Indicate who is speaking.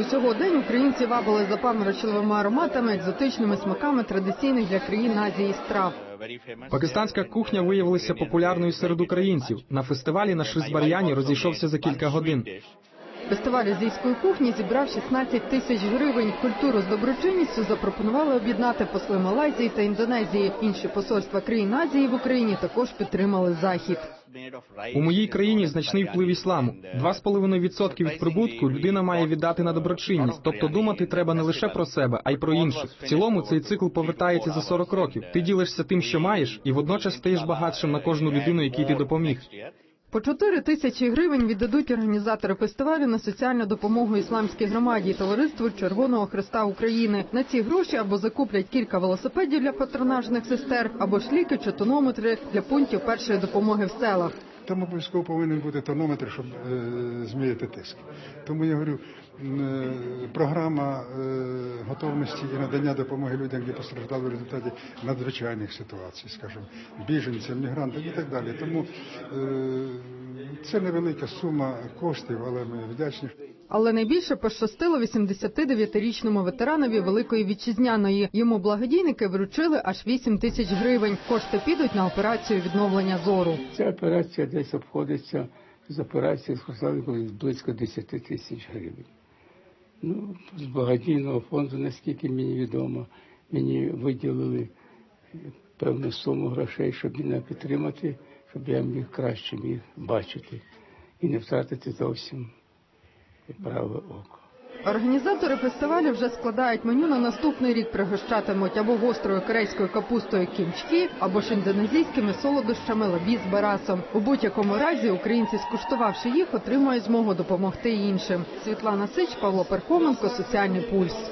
Speaker 1: Усього день українці вабили запаморочливими ароматами, екзотичними смаками традиційних для країн Азії страв.
Speaker 2: Пакистанська кухня виявилася популярною серед українців. На фестивалі на Шризбар'яні розійшовся за кілька годин.
Speaker 1: Фестиваль азійської кухні зібрав 16 тисяч гривень. Культуру з доброчинністю запропонували об'єднати посли Малайзії та Індонезії. Інші посольства країн Азії в Україні також підтримали захід.
Speaker 2: У моїй країні значний вплив ісламу. 2,5% від прибутку людина має віддати на доброчинність. Тобто думати треба не лише про себе, а й про інших. В цілому цей цикл повертається за 40 років. Ти ділишся тим, що маєш, і водночас стаєш багатшим на кожну людину, якій ти допоміг.
Speaker 1: По 4 тисячі гривень віддадуть організатори фестивалю на соціальну допомогу ісламській громаді і товариству Червоного Христа України. На ці гроші або закуплять кілька велосипедів для патронажних сестер, або ж ліки чи тонометри для пунктів першої допомоги в селах.
Speaker 3: Там обов'язково повинен бути тонометр, щоб е, зміряти тиск. Тому я говорю, е, програма е, готовності і надання допомоги людям, які постраждали в результаті надзвичайних ситуацій, скажімо, біженцям, мігрантам і так далі. Тому це невелика сума коштів, але ми вдячні.
Speaker 1: Але найбільше пощастило 89-річному ветеранові Великої Вітчизняної. Йому благодійники вручили аж 8 тисяч гривень. Кошти підуть на операцію відновлення зору.
Speaker 4: Ця операція десь обходиться з операції сказали колись близько 10 тисяч гривень. Ну, з благодійного фонду, наскільки мені відомо, мені виділили певну суму грошей, щоб мене підтримати, щоб я міг краще міг бачити і не втратити зовсім праве око.
Speaker 1: Організатори фестивалю вже складають меню на наступний рік. Пригощатимуть або гострою корейською капустою кімчкі, або ж індонезійськими солодощами лабі з барасом. У будь-якому разі українці, скуштувавши їх, отримають змогу допомогти іншим. Світлана Сич, Павло Перхоменко, Соціальний пульс.